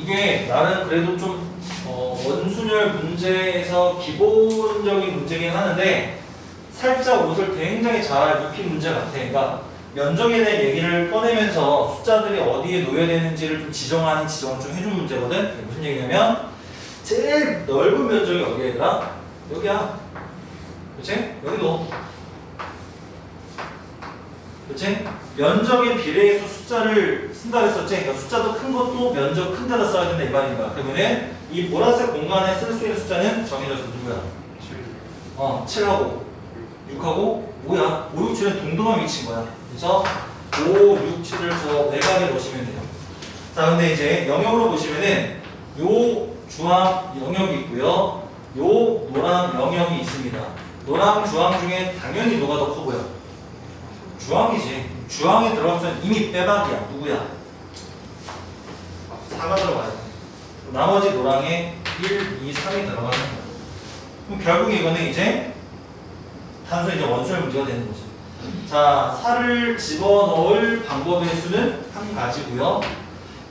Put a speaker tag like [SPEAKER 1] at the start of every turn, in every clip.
[SPEAKER 1] 이게 나는 그래도 좀 어, 원순열 문제에서 기본적인 문제긴 하는데 살짝 옷을 굉장히 잘 입힌 문제 같아. 그러니까 면적에 대한 얘기를 꺼내면서 숫자들이 어디에 놓여야 되는지를 좀 지정하는 지정을 좀 해준 문제거든. 무슨 얘기냐면 제일 넓은 면적이 어디야 얘들아? 여기야. 그치? 여기도. 그치? 면적에 비례해서 숫자를 쓴다 그랬었지? 그러니까 숫자도 큰 것도 면적 큰 데다 써야 된다 이 말인 거야. 그러면은 이 보라색 공간에 쓸 수 있는 숫자는 정해져서 누구야? 어, 7하고 6하고 5야. 5, 6, 7은 동등한 위치인 거야. 그래서 5, 6, 7을 저 외곽에 놓으시면 돼요. 자, 근데 이제 영역으로 보시면은 요 주황 영역이 있고요. 요 노랑 영역이 있습니다. 노랑 주황 중에 당연히 누가 더커 보여? 주황이지. 주황에 들어갔으면 이미 빼박이야. 누구야? 4가 들어가야 돼. 나머지 노랑에 1, 2, 3이 들어가는 거야. 그럼 결국 이거는 이제 단순히 이제 원수의 문제가 되는 거지. 자, 살을 집어넣을 방법의 수는 한 가지고요.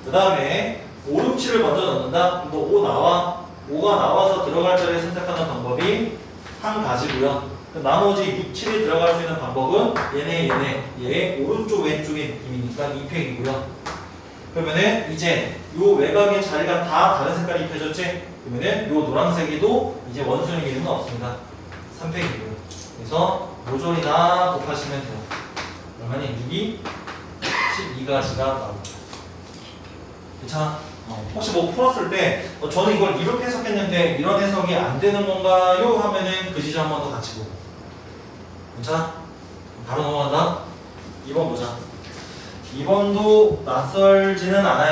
[SPEAKER 1] 그 다음에 5, 6, 7을 먼저 넣는다? 그럼 5 나와. 5가 나와서 들어갈 자리를 선택하는 방법이 한 가지고요. 그 나머지 6, 7이 들어갈 수 있는 방법은 얘네, 얘네, 얘 오른쪽 왼쪽의 느낌이니까 2팩이고요. 그러면은 이제 요 외곽의 자리가 다 다른 색깔이 입혀졌지? 그러면은 요 노란색이도 이제 원순의 이름은 없습니다. 3팩이고요. 그래서 모조리나 곱하시면 돼요. 그러면 6이 12가지가 나옵니다. 괜찮아? 어, 혹시 뭐 풀었을 때 어, 저는 이걸 이렇게 해석했는데 이런 해석이 안 되는 건가요? 하면은 그 지점 한번 더 같이 보고 괜찮아? 바로 넘어간다 2번 보자 2번도 낯설지는 않아요